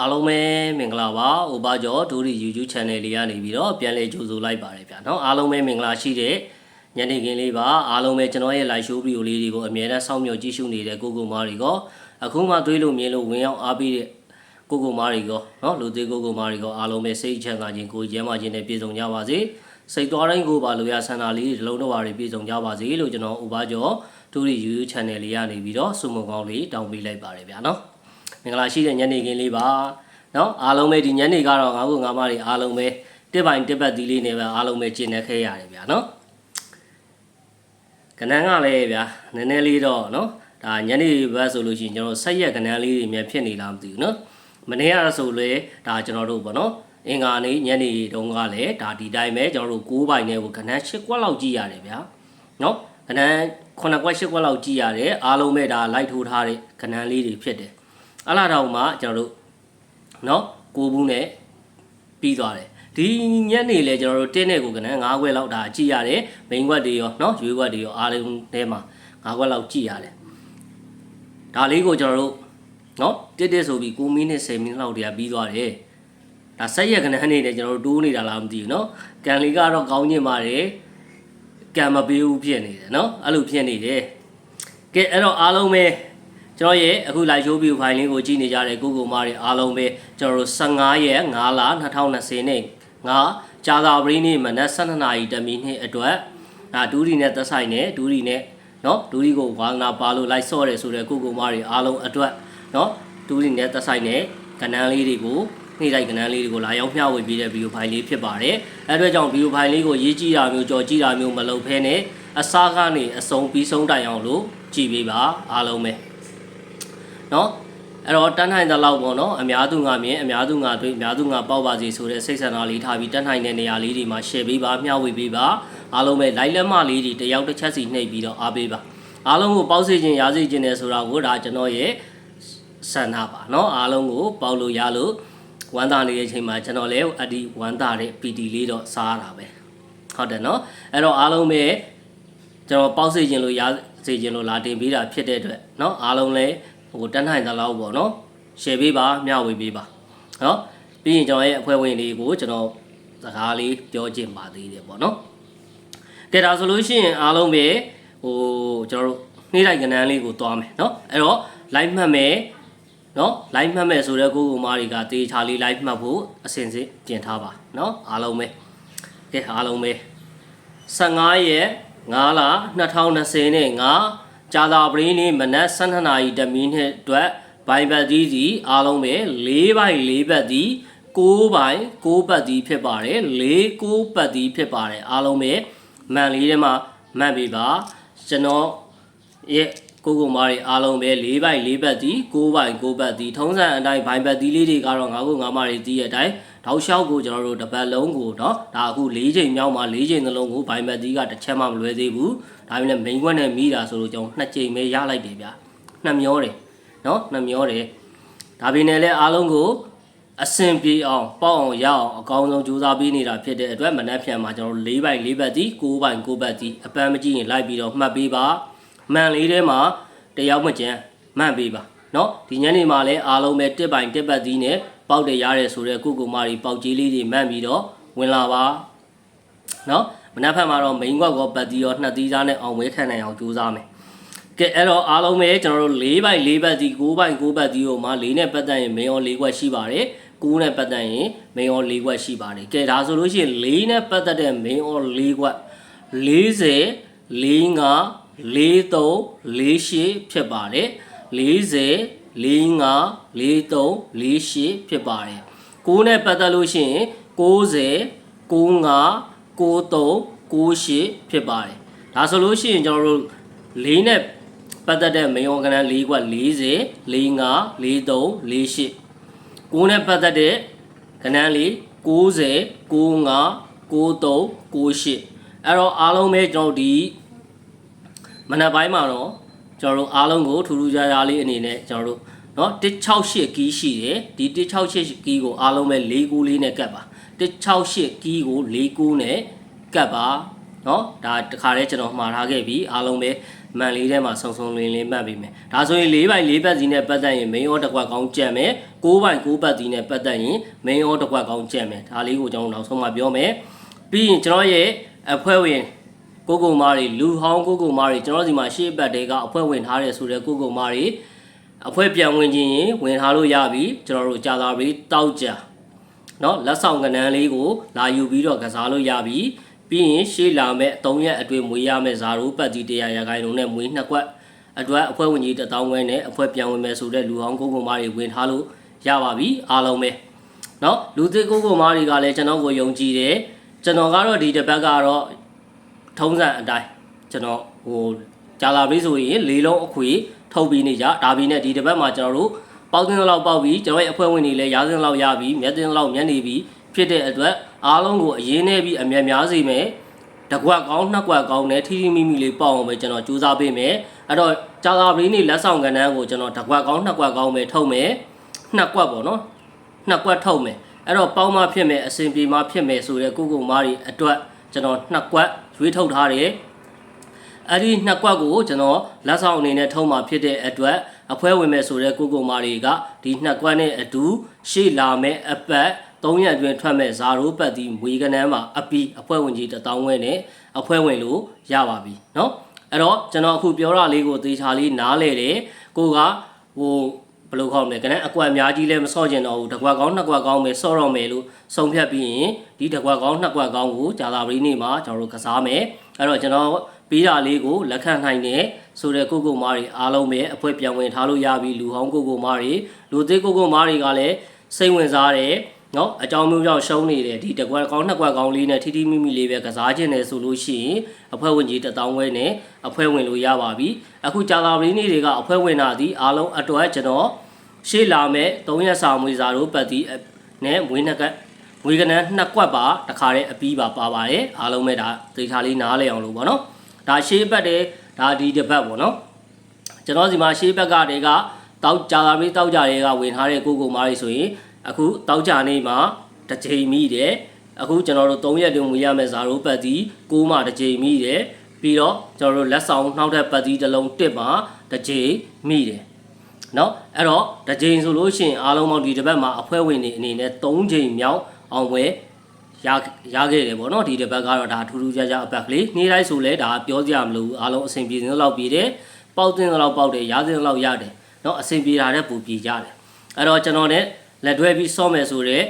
အားလုံးပဲမင်္ဂလာပါ။ဥပါကျော်ဒူရီ YouTube channel လေးကနေပြီးတော့ပြန်လည်ကြိုဆိုလိုက်ပါတယ်ဗျာနော်။အားလုံးပဲမင်္ဂလာရှိတဲ့ညနေခင်းလေးပါ။အားလုံးပဲကျွန်တော်ရဲ့ live show video လေးတွေကိုအမြဲတမ်းစောင့်မျှော်ကြည့်ရှုနေတဲ့ကိုကိုမားတွေကအခုမှတွေးလို့မြင်လို့ဝင်ရောက်အားပေးတဲ့ကိုကိုမားတွေကနော်လူသေးကိုကိုမားတွေကအားလုံးပဲစိတ်ချမ်းသာခြင်းကိုယ်ကျမ်းမာခြင်းနဲ့ပြည့်စုံကြပါစေ။စိတ်သွားတိုင်းကိုပါလိုရဆန္ဒလေးတွေလုံးတော်ပါတွေပြည့်စုံကြပါစေလို့ကျွန်တော်ဥပါကျော်ဒူရီ YouTube channel လေးကနေပြီးတော့စုမုံကောင်းလေးတောင်းပေးလိုက်ပါတယ်ဗျာနော်။ မင်္ဂလာရှိတဲ့ညနေခင်းလေးပါနော်အားလုံးပဲဒီညနေကတော့ငါ့ကိုငါမတွေအားလုံးပဲတစ်ပိုင်တစ်ပတ်သီးလေးနေပဲအားလုံးပဲကျင့်နေခဲ့ရတယ်ဗျာနော်ကဏ္ဍကလည်းဗျာနည်းနည်းလေးတော့နော်ဒါညနေဘက်ဆိုလို့ရှိရင်ကျွန်တော်ဆက်ရက်ကဏ္ဍလေးတွေမြန်ဖြစ်နေလားမသိဘူးနော်မနေ့ကဆိုလဲဒါကျွန်တော်တို့ဗောနော်အင်္ဂါနေ့ညနေတုန်းကလည်းဒါဒီတိုင်းပဲကျွန်တော်တို့9ပိုင်နဲ့ကိုကဏ္ဍ6ကွက်လောက်ကြည့်ရတယ်ဗျာနော်ကဏ္ဍ9ကွက်6ကွက်လောက်ကြည့်ရတယ်အားလုံးပဲဒါလိုက်ထိုးထားတဲ့ကဏ္ဍလေးတွေဖြစ်တယ် အလားတောင်မှကျွန်တော်တို့เนาะကိုဘူးနဲ့ပြီးသွားတယ်ဒီညနေလဲကျွန်တော်တို့တင်းတဲ့ကိုကနန်း၅ခွဲလောက်ဒါကြည့်ရတယ်မိန်ခွက်တွေရောเนาะရွေးခွက်တွေရောအားလုံးထဲမှာ၅ခွက်လောက်ကြည့်ရတယ်ဒါလေးကိုကျွန်တော်တို့เนาะတစ်တစ်ဆိုပြီး9မိနစ်10မိနစ်လောက်တည်းပြီးသွားတယ်ဒါဆက်ရက်ကနန်းနေတယ်ကျွန်တော်တို့တိုးနေတာလားမသိဘူးเนาะကန်လေးကတော့ကောင်းကျင်ပါတယ်ကံမပေးဘူးဖြစ်နေတယ်เนาะအဲ့လိုဖြစ်နေတယ်ကဲအဲ့တော့အားလုံးပဲ ကျွန်တော်ရဲ့အခု live show view file လေးကိုကြည့်နေကြတဲ့ကိုကိုမားတွေအားလုံးပဲကျွန်တော်တို့15ရက်5လ2020နဲ့ငါကြာသာပရင်းနေ့မနက်12နာရီတမီနှစ်အတွက်ဒါဒူးရီနဲ့သက်ဆိုင်နဲ့ဒူးရီနဲ့เนาะဒူးရီကိုဝါသနာပါလို့ live ဆော့တယ်ဆိုတဲ့ကိုကိုမားတွေအားလုံးအတွက်เนาะဒူးရီနဲ့သက်ဆိုင်နဲ့ကဏ္ဍလေးတွေကိုနေ့တိုက်ကဏ္ဍလေးတွေကိုလာရောက်မျှဝေပေးတဲ့ video file လေးဖြစ်ပါတယ်အဲအတွက်ကြောင့် video file လေးကိုရေးကြည့်တာမျိုးကြော်ကြည့်တာမျိုးမလုပ်ဘဲနဲ့အစားကနေအဆုံးပြီးဆုံးတိုင်အောင်လို့ကြည့်ပေးပါအားလုံးပဲ เนาะအဲ့တော့တန်းထိုင်တဲ့လောက်ပေါ့နော်အများသူငါမြင်အများသူငါတွေ့အများသူငါပေါက်ပါစီဆိုတဲ့စိတ်ဆန္ဒလေးထားပြီးတန်းထိုင်တဲ့နေရာလေးတွေမှာ share ပေးပါမျှဝေပေးပါအားလုံးပဲ like လက်မလေးတွေတယောက်တစ်ချက်စီနှိပ်ပြီးတော့အားပေးပါအားလုံးကိုပေါက်စေခြင်းရစေခြင်းနဲ့ဆိုတာကိုဒါကျွန်တော်ရဲ့ဆန္ဒပါเนาะအားလုံးကိုပေါက်လို့ရလို့ဝမ်းသာနေတဲ့အချိန်မှာကျွန်တော်လည်းအဒီဝမ်းသာတဲ့ PT လေးတော့စားရတာပဲဟုတ်တယ်เนาะအဲ့တော့အားလုံးပဲကျွန်တော်ပေါက်စေခြင်းလို့ရစေခြင်းလို့လာတင်ပေးတာဖြစ်တဲ့အတွက်เนาะအားလုံးလည်း ဟိုတန်းထိုင်သလောက်ပေါ့နော် share ပေးပါမျှဝေပေးပါနော်ပြီးရင်ကျွန်တော်ရဲ့အဖွဲ့ဝင်တွေကိုကျွန်တော်စကားလေးပြောချင်ပါသေးတယ်ပေါ့နော်ကဲဒါဆိုလို့ရှိရင်အားလုံးပဲဟိုကျွန်တော်တို့နေ့တိုက်ကဏ္ဍလေးကိုသွားမယ်နော်အဲ့တော့ live မှတ်မယ်နော် live မှတ်မယ်ဆိုတော့ကိုကိုမားတွေကတေချာလေး live မှတ်ဖို့အစဉ်စဉ်ပြင်ထားပါနော်အားလုံးပဲကဲအားလုံးပဲ15ရက်5လ2020နဲ့5 ကြာသာပရင်းနေ့မနက်12နာရီတမီနှစ်အတွက်ဘိုင်ဘတ်သီးစီအားလုံးပဲ4ဘိုင်4ဘတ်သီး6ဘိုင်6ဘတ်သီးဖြစ်ပါတယ်4 6ဘတ်သီးဖြစ်ပါတယ်အားလုံးပဲမှန်လေးထဲမှာမှတ်ပေးပါကျွန်တော်ရဲ့ ကိုကိုမားတွေအားလုံးပဲ၄ဘိုက်၄ဘက်တီ၉ဘိုက်၉ဘက်တီထုံးစံအတိုင်းဘိုင်ဘက်တီလေးတွေကတော့ငါကိုငါမတွေတီးရဲ့အတိုင်းတောက်လျှောက်ကိုကျွန်တော်တို့တပတ်လုံးကိုတော့ဒါအခု၄ချိန်မြောက်မှာ၄ချိန်နှလုံးကိုဘိုင်ဘက်တီကတစ်ချက်မှမလွဲသေးဘူးဒါပေမဲ့ main ခွက်နဲ့မိတာဆိုလို့ကျွန်တော်နှစ်ချိန်ပဲရလိုက်တယ်ဗျနှစ်မျောတယ်နော်နှစ်မျောတယ်ဒါပေမဲ့လည်းအားလုံးကိုအဆင်ပြေအောင်ပေါ့အောင်ရအောင်အကောင်းဆုံးကြိုးစားပေးနေတာဖြစ်တဲ့အတွက်မနက်ဖြန်မှာကျွန်တော်တို့၄ဘိုင်၄ဘက်တီ၉ဘိုင်၉ဘက်တီအပန်းမကြည့်ရင်လိုက်ပြီးတော့မှတ်ပေးပါ မှန်လေးထဲမှာ တယောက်မကျန်မှန်ပေးပါเนาะဒီညနေမှာလည်းအားလုံးပဲတစ်ပိုင်တစ်ပတ်သီးနဲ့ပေါက်တယ်ရတယ်ဆိုတော့ကုကုမာရီပေါက်ကြီးလေးတွေမှန်ပြီးတော့ဝင်လာပါเนาะမနက်ဖြန်မှာတော့ main ကွက်ကောပတ်သီးရောနှစ်သီးသားနဲ့အောင်ဝဲခံနိုင်အောင်ကြိုးစားမယ်ကဲအဲ့တော့အားလုံးပဲကျွန်တော်တို့၄ပိုင်၄ပတ်သီး၉ပိုင်၉ပတ်သီးကိုမှ၄နဲ့ပတ်သက်ရင် main ရော၄ခွက်ရှိပါတယ်9နဲ့ပတ်သက်ရင် main ရော၄ခွက်ရှိပါတယ်ကဲဒါဆိုလို့ရှိရင်၄နဲ့ပတ်သက်တဲ့ main ရော၄ခွက်40 45 4348ဖြစ်ပါတယ်40 45 43 48ဖြစ်ပါတယ်6နဲ့ပတ်သက်လို့ရှိရင်90 95 93 98ဖြစ်ပါတယ်ဒါဆိုလို့ရှိရင်ကျွန်တော်တို့4နဲ့ပတ်သက်တဲ့မေယောကဏ္ဍ4ကွက်40 45 43 48 9နဲ့ပတ်သက်တဲ့ကဏ္ဍလေး90 95 93 98အဲ့တော့အားလုံးပဲကျွန်တော်တို့ဒီ မနက်ပိုင်းမှာတော့ကျွန်တော်တို့အားလုံးကိုထူးထူးခြားခြားလေးအနေနဲ့ကျွန်တော်တို့เนาะ168ကီးရှိတယ်ဒီ168ကီးကိုအားလုံးပဲ၄ကူးလေးနဲ့ကတ်ပါ168ကီးကို၄ကူးနဲ့ကတ်ပါเนาะဒါတခါတည်းကျွန်တော်မှားထားခဲ့ပြီအားလုံးပဲ မှန်လေးထဲမှာဆုံဆုံလင်းလင်းမှတ်ပေးမယ်ဒါဆိုရင်၄ပိုင်၄ပတ်စီနဲ့ပတ်သက်ရင် main ရောတစ်ခွက်ကောင်းကြက်မယ်၉ပိုင်၉ပတ်စီနဲ့ပတ်သက်ရင် main ရောတစ်ခွက်ကောင်းကြက်မယ်ဒါလေးကိုကျွန်တော်နောက်ဆုံးမှပြောမယ်ပြီးရင်ကျွန်တော်ရဲ့အဖွဲ့ဝင် ကိုကိုမားတွေလူဟောင်းကိုကိုမားတွေကျွန်တော်စီမှာရှေ့ဘက်တွေကအဖွဲ့ဝင်ထားတယ်ဆိုတဲ့ကိုကိုမားတွေအဖွဲ့ပြန်ဝင်ခြင်းရင်ဝင်ထားလို့ရပြီကျွန်တော်တို့ကြာသာပြီတောက်ကြเนาะလက်ဆောင်ကဏ္ဍလေးကိုလာယူပြီးတော့ကစားလို့ရပြီပြီးရင်ရှေ့လာမဲ့၃ရက်အတွင်းမွေးရမယ့်ဇာရိုးပတ်တီ100ရာခိုင်နှုန်းနဲ့မွေးနှစ်ကွက်အတွက်အဖွဲ့ဝင်ကြီး1000ခွဲနဲ့အဖွဲ့ပြန်ဝင်မယ်ဆိုတဲ့လူဟောင်းကိုကိုမားတွေဝင်ထားလို့ရပါပြီအားလုံးပဲเนาะလူသစ်ကိုကိုမားတွေကလည်းကျွန်တော်ကိုယုံကြည်တယ်ကျွန်တော်ကတော့ဒီတစ်ပတ်ကတော့ ထုံးစံအတိုင်းကျွန်တော်ဟိုကြာလာပြီဆိုရင်လေးလုံးအခွေထုတ်ပြီးနေကြဒါပြီးနဲ့ဒီတစ်ပတ်မှာကျွန်တော်တို့ပေါက်တင်လောက်ပေါက်ပြီးကျွန်တော်ရဲ့အဖွဲ့ဝင်တွေလည်းရာစင်းလောက်ရပြီးမျက်တင်လောက်မျက်နေပြီးဖြစ်တဲ့အတွက်အားလုံးကိုအရင်နဲ့ပြီးအမြတ်များစေမယ်တကွက်ကောင်းနှစ်ကွက်ကောင်းနဲ့ထီထီမိမိလေးပေါအောင်ပဲကျွန်တော်စူးစမ်းပေးမယ်အဲ့တော့ကြာလာပြီနေလက်ဆောင်ကဏ္ဍကိုကျွန်တော်တကွက်ကောင်းနှစ်ကွက်ကောင်းပဲထုတ်မယ်နှစ်ကွက်ပေါ့နော်နှစ်ကွက်ထုတ်မယ်အဲ့တော့ပေါင်းမဖြစ်မယ်အစင်ပြေမဖြစ်မယ်ဆိုတဲ့ကိုကိုမားတွေအတွက်ကျွန်တော်နှစ်ကွက် ရွေးထုတ်ထားတယ် အဲ့ဒီနှစ်ကွက်ကိုကျွန်တော်လက်ဆောင်အနေနဲ့ထုံးมาဖြစ်တဲ့အတွက်အဖွဲဝင်မဲ့ဆိုတဲ့ကိုကိုမာတွေကဒီနှစ်ကွက်နဲ့အတူရှေ့လာမဲ့အပတ်3ရက်အတွင်းထွက်မဲ့ဇာရိုးပတ်ဒီမွေကနန်းမှာအပီအဖွဲဝင်ကြီး1000ဝဲနဲ့အဖွဲဝင်လို့ရပါပြီเนาะအဲ့တော့ကျွန်တော်အခုပြောတာလေးကိုသေချာလေးနားလဲတယ်ကိုကဟို ဘယ်လိုခေါ်မလဲကနန်းအကွက်အများကြီးလည်းမစော့ကျင်တော့ဘူးတစ်ကွက်ကောင်းနှစ်ကွက်ကောင်းပဲစော့တော့မယ်လို့ဆုံးဖြတ်ပြီးရင်ဒီတစ်ကွက်ကောင်းနှစ်ကွက်ကောင်းကိုကြာလာပရီနေ့မှာကျွန်တော်တို့ကစားမယ်အဲ့တော့ကျွန်တော်ပြီးတာလေးကိုလက်ခံနိုင်တဲ့ဆိုတဲ့ကိုကိုမားတွေအားလုံးပဲအဖွဲပြန်ဝင်ထားလို့ရပြီလူဟောင်းကိုကိုမားတွေလူသေးကိုကိုမားတွေကလည်းစိတ်ဝင်စားတယ် နော်အကြောင်းမျိုးကြောင့်ရှုံးနေတယ်ဒီတစ်ကွက်ကောင်းနှစ်ကွက်ကောင်းလေးနဲ့ထိထိမိမိလေးပဲကစားခြင်းတယ်ဆိုလို့ရှိရင်အဖွဲဝင်ကြီးတစ်တောင်းဝဲနဲ့အဖွဲဝင်လို့ရပါပြီအခုကြာသာပရင်းလေးတွေကအဖွဲဝင်တာဒီအားလုံးအတွက်ကျွန်တော်ရှေ့လာမဲ့၃ရက်စာမွေစာတို့ပတ်တီနဲ့မွေးနှစ်ကက်မွေးကနန်းနှစ်ကွက်ပါတခါတည်းအပီးပါပါပါတယ်အားလုံးပဲဒါသေချာလေးနားလဲအောင်လို့ပေါ့နော်ဒါရှေးဘက်တဲ့ဒါဒီတစ်ပတ်ပေါ့နော်ကျွန်တော်စီမှာရှေးဘက်ကတည်းကတောက်ကြာလာပြီးတောက်ကြတွေကဝင်ထားတဲ့ကိုကိုမားတွေဆိုရင် အခုတောက်ကြနေမှာတစ်ချိန်မိတယ်အခုကျွန်တော်တို့၃ရက်တွင်မူရမယ်ဇာရိုးပတ်သီး၉မှာတစ်ချိန်မိတယ်ပြီးတော့ကျွန်တော်တို့လက်ဆောင်နှောက်တဲ့ပတ်သီးတစ်လုံးတစ်မှာတစ်ချိန်မိတယ်နော်အဲ့တော့တစ်ချိန်ဆိုလို့ရှိရင်အားလုံးပေါင်းဒီတစ်ပတ်မှာအဖွဲ့ဝင်တွေအနေနဲ့၃ချိန်မြောက်အောင်ပွဲရရခဲ့တယ်ပေါ့နော်ဒီတစ်ပတ်ကတော့ဒါထူးထူးခြားခြားအပတ်ကလေးနေ့တိုင်းဆိုလဲဒါပြောစရာမလိုဘူးအားလုံးအဆင်ပြေစင်းလောက်ပြေတယ်ပေါက်စင်းလောက်ပေါက်တယ်ရားစင်းလောက်ရတယ်နော်အဆင်ပြေတာတဲ့ပူပြေကြတယ်အဲ့တော့ကျွန်တော်နဲ့ လက်တွဲပြီးစောမယ်ဆိုတော့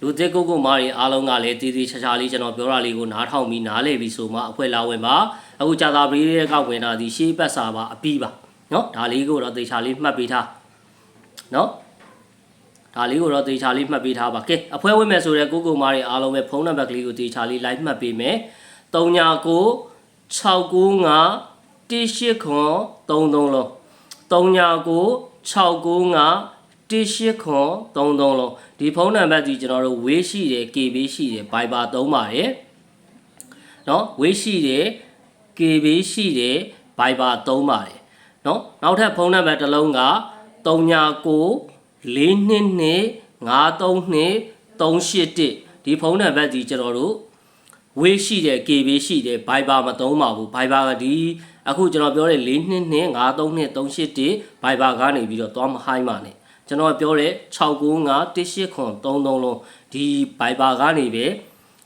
လူသစ်ကိုကိုမားတွေအားလုံးကလည်းတည်တည်ချာချာလေးကျွန်တော်ပြောတာလေးကိုနားထောင်ပြီးနားလည်ပြီးဆိုမှအဖွဲလာဝင်ပါအခုကြာသာပရီရဲ့ကဝင်တာဒီရှေးပတ်စာပါအပီးပါเนาะဒါလေးကိုတော့သေချာလေးမှတ်ပေးထားเนาะ ဒါလေးကိုတော့တေချာလေးမှတ်ပေးထားပါကဲအဖွဲဝင်မယ်ဆိုတဲ့ကိုကိုမားတွေအားလုံးပဲဖုန်းနံပါတ်ကလေးကိုတေချာလေးလိုက်မှတ်ပေးမယ်39 695 18ခွန်33လုံး39 695 18ခွန်33လုံးဒီဖုန်းနံပါတ်ကြီးကျွန်တော်တို့ဝေးရှိတယ် KB ရှိတယ် Viber သုံးပါတယ်เนาะဝေးရှိတယ် KB ရှိတယ် Viber သုံးပါတယ်เนาะနောက်ထပ်ဖုန်းနံပါတ်တစ်လုံးက39 ၄နှစ်နဲ့932 381ဒီဖုန်းနံပါတ်ကြီးကျွန်တော်တို့ဝေးရှိတယ် KB ရှိတယ် Viber မသုံးပါဘူး Viber ကဒီအခုကျွန်တော်ပြောတဲ့၄နှစ်နဲ့932 381 Viber ကနေပြီးတော့သွားမဟိုင်းပါနဲ့ ကျွန်တော်ပြောတဲ့695 189 33လုံးဒီ Viber ကနေပဲ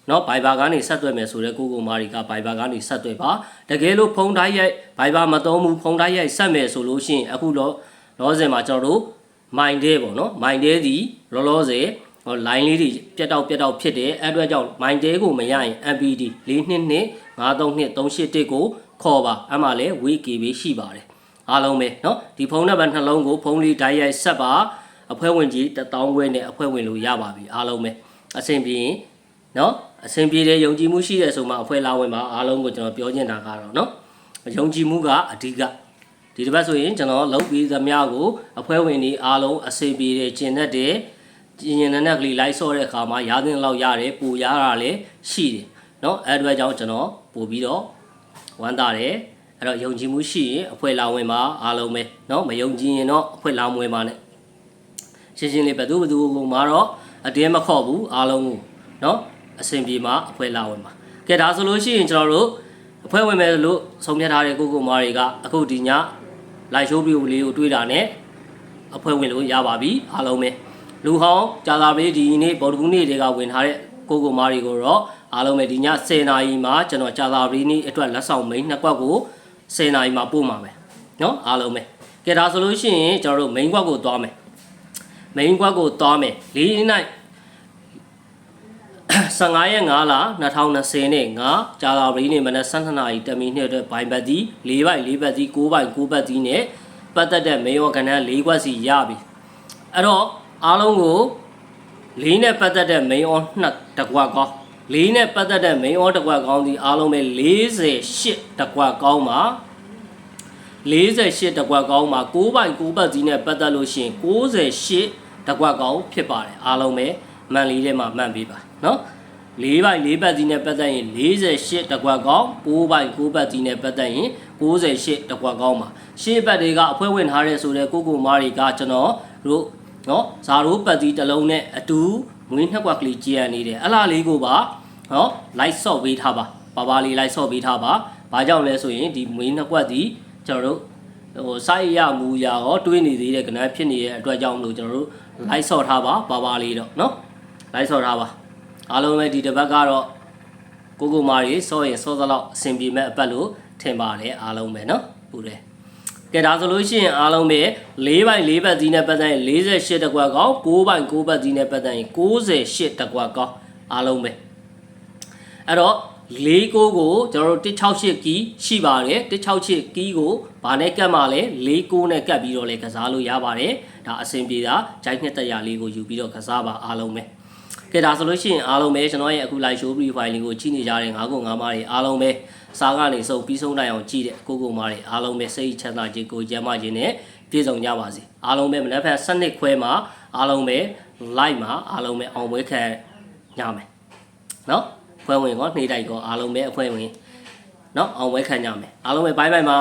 เนาะ Viber ကနေဆက်သွယ်မယ်ဆိုတဲ့ကိုကိုမာရီက Viber ကနေဆက်သွယ်ပါတကယ်လို့ဖုန်းတိုင်းရိုက် Viber မသုံးဘူးဖုန်းတိုင်းရိုက်ဆက်မယ်ဆိုလို့ရှိရင်အခုတော့လောဆယ်မှာကျွန်တော်တို့ မိုင်တဲပေါ့နော်မိုင်တဲဒီလောလောဆယ်ဟော line လေးတွေပြတ်တောက်ပြတ်တောက်ဖြစ်တယ်အဲ့အတွက်ကြောင့်မိုင်တဲကိုမရရင် MPD 422 532 381ကိုခေါ်ပါအဲ့မှာလဲ WeKB ရှိပါတယ် အားလုံးပဲเนาะဒီဖုန်းနံပါတ်နှလုံးကိုဖုန်းလေးဓာတ်ရိုက်ဆက်ပါအဖွဲဝင်ကြီး1000ခွဲနဲ့အဖွဲဝင်လို့ရပါပြီအားလုံးပဲအဆင်ပြေရင်เนาะအဆင်ပြေတဲ့ယုံကြည်မှုရှိတဲ့ဆိုမှအဖွဲလာဝင်ပါအားလုံးကိုကျွန်တော်ပြောချင်တာကတော့เนาะယုံကြည်မှုကအဓိက ဒီတစ်ပတ်ဆိုရင်ကျွန်တော်လုပ်ပြီးသမျှကိုအဖွဲဝင်တွေအားလုံးအစေပြေတယ်ကျင်တတ်တယ်ကျင်ကျင်နဲ့နဲ့ကလေးလိုက်ဆော့တဲ့အခါမှာရာသင်းလောက်ရတယ်ပူရတာလည်းရှိတယ်เนาะအဲ့ဒီအတွက်ကြောင့်ကျွန်တော်ပို့ပြီးတော့ဝမ်းသာတယ် အဲ့တော့ယုံကြည်မှုရှိရင်အဖွဲလာဝင်ပါအားလုံးပဲเนาะမယုံကြည်ရင်တော့အဖွဲလာမဝင်ပါနဲ့ရှင်းရှင်းလေးဘယ်သူဘယ်သူကိုမှတော့အတင်းမခေါ်ဘူးအားလုံးကိုเนาะအဆင်ပြေမှာအဖွဲလာဝင်ပါကဲဒါဆိုလို့ရှိရင်ကျွန်တော်တို့ အဖွဲ့ဝင်မယ်လို့ဆုံးဖြတ်ထားတဲ့ကိုကိုမာတွေကအခုဒီညလိုက်ရှိုးပြီးလေးကိုတွေးတာနဲ့အဖွဲ့ဝင်လို့ရပါပြီအားလုံးပဲလူဟောင်းကြာသာပေးဒီနေ့ဗော်ဒကူနေ့တွေကဝင်ထားတဲ့ကိုကိုမာတွေကိုတော့အားလုံးပဲဒီည10နာရီမှာကျွန်တော်ကြာသာပေးနေ့အတွက်လက်ဆောင်မိန်နှစ်ကွက်ကို 10နာရီမှာပို့မှာပဲเนาะအားလုံးပဲကဲဒါဆိုလို့ရှိရင်ကျွန်တော်တို့ main ကွက်ကိုသွားမယ် main ကွက်ကိုသွားမယ်၄ night 15ရက်5လ2020နဲ့9ကြာလာပရီနေ့မနက်7:00နာရီတမီနှစ်အတွက်ဘိုင်ဘတ်ဒီ၄ဘိုင်၄ဘတ်ဒီ9ဘိုင်9ဘတ်ဒီနဲ့ပတ်သက်တဲ့မေယောကဏ္ဍ၄ခွက်စီရပြီအဲ့တော့အားလုံးကို၄နဲ့ပတ်သက်တဲ့ main on နှစ်တကွက်ကော င်း၄နဲ့ပတ်သက်တဲ့ main on တကွက်ကောင်းဒီအားလုံးပဲ48တကွက်ကောင်းပါ48တကွက်ကောင်းမှာ9ဘိုင်9ဘတ်ဒီနဲ့ပတ်သက်လို့ရှိရင်68တကွက်ကောင်းဖြစ်ပါတယ်အားလုံးပဲမှန်လေးထဲမှာမှန်ပေးပါเนาะ၄ဘိုင်၄ဘတ်ဒီနဲ့ပတ်သက်ရင်48တကွက်ကောင်း9ဘိုင်9ဘတ်ဒီနဲ့ပတ်သက်ရင်68တကွက်ကောင်းပါရှေ့ဘက်တွေကအဖွဲ့ဝင်ထားတဲ့ဆိုတဲ့ကိုကိုမားတွေကကျွန်တော်တို့เนาะဇာရိုးပတ်ဒီတစ်လုံးနဲ့အတူ ငွေနှစ်ကွက်ကလေးကြည်ရနေတယ်အလားလေးကိုပါနော် light short ပေးထားပါပါပါလေး light short ပေးထားပါဘာကြောင့်လဲဆိုရင်ဒီငွေနှစ်ကွက်ဒီကျွန်တော်တို့ဟိုစိုက်ရမူရရောတွေးနေသေးတဲ့ကဏ္ဍဖြစ်နေတဲ့အတွက်ကြောင့်မလို့ကျွန်တော်တို့ light short ထားပါပါပါလေးတော့နော် light short ထားပါအားလုံးပဲဒီတစ်ပတ်ကတော့ကိုကိုမာရီစောရင်စောသလောက်အဆင်ပြေမဲ့အပတ်လို့ထင်ပါတယ်အားလုံးပဲနော်ပူတယ် ကဲဒါဆိုလို့ရှိရင်အားလုံးပဲ၄ဘိုင်၄ဘတ်စီးနဲ့ပတ်သက်ရင်48တကွက်ကောင်း9ဘိုင်9ဘတ်စီးနဲ့ပတ်သက်ရင်68တကွက်ကောင်းအားလုံးပဲအဲ့တော့၄ကိုကိုကျွန်တော်တို့168ကီးရှိပါတယ်168ကီးကိုဗာနဲ့ကတ်မှလဲ၄ကိုနဲ့ကတ်ပြီးတော့လဲကစားလို့ရပါတယ်ဒါအဆင်ပြေတာဂျိုင်းနှစ်တက်ရလေးကိုယူပြီးတော့ကစားပါအားလုံးပဲ ကဲဒါဆိုလို့ရှိရင်အားလုံးပဲကျွန်တော်ရဲ့အခု live show profile လေးကိုကြည့်နေကြတဲ့9ခု9မားတွေအားလုံးပဲစားကနေစုပ်ပြီးဆုံးနိုင်အောင်ကြည့်တဲ့ကိုကိုမားတွေအားလုံးပဲစိတ်ချမ်းသာခြင်းကိုကျမ်းမာခြင်းနဲ့ပြည့်စုံကြပါစေအားလုံးပဲမနက်ဖြန်7နှစ်ခွဲမှာအားလုံးပဲ live မှာအားလုံးပဲအောင်ပွဲခံညမယ်နော်ဖွဲ့ဝင်ကောနှေးတိုက်ကောအားလုံးပဲအဖွဲ့ဝင်နော်အောင်ပွဲခံကြမယ်အားလုံးပဲဘိုင်းဘိုင်းပါ